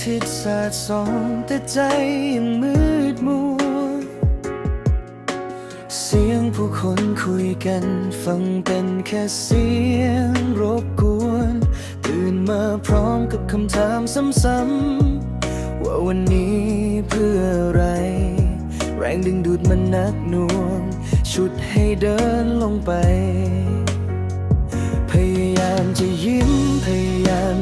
ทิตย์สาดส่องแต่ใจยังมืดมัว เสียงผู้คนคุยกันฟังเป็นแค่เสียงรบกวน ตื่นมาพร้อมกับคำถามซ้ำๆ ว่าวันนี้เพื่ออะไร แรงดึงดูดมันนักหน่วง ชุดให้เดินลงไป พยายามจะยิ้มพยายาม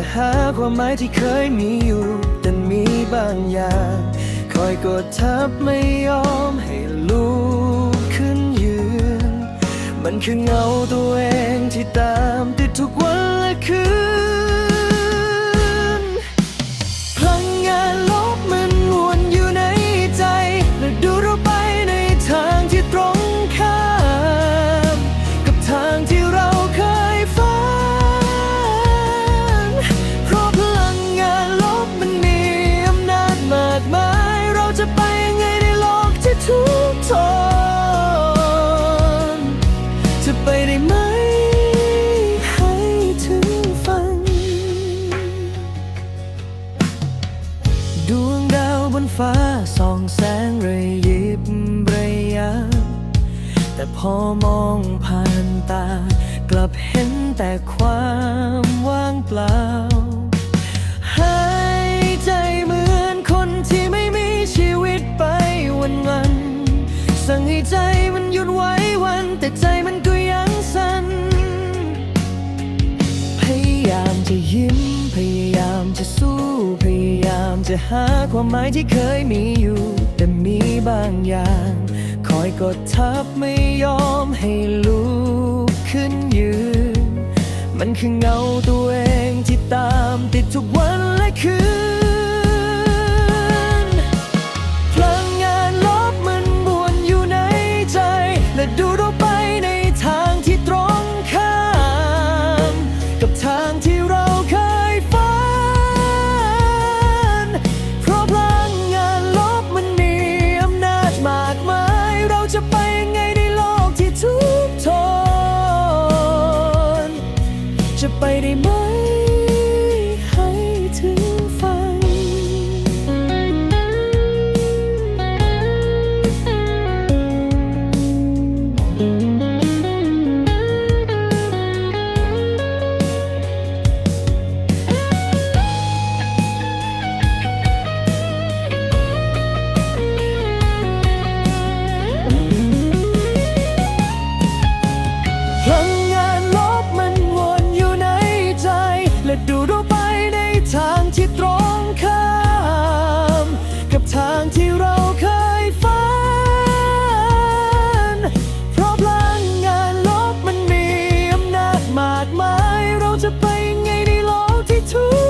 จะหาความหมายที่เคยมีอยู่ แต่มีบางอย่าง คอยกดทับไม่ยอมให้ลุกขึ้นยืน มันคือเงาตัวเองที่ตามติดทุกวัน ดวงดาวบนฟ้าส่องแสงระยิบระยับแต่พอมองผ่านตา กลับเห็นแต่ความว่างเปล่า หายใจเหมือนคนที่ไม่มีชีวิตไปวันวัน สั่งให้ใจมันหยุดไว้วัน แต่ใจมันก็ยังสั่นพยายามจะยิ้ม พยายามจะสู้ จะหาความหมายที่เคยมีอยู่ แต่มีบางอย่าง คอยกดทับไม่ยอมให้ลุกขึ้นยืน มันคือเงาตัวเองที่ตามติดทุกวันและคืน chip by the moon. ในทางที่ตรงข้าม กับทางที่เราเคยฝัน เพราะพลังงานลบมันมีอำนาจมากมาย เราจะไปไงในโลกที่ทุก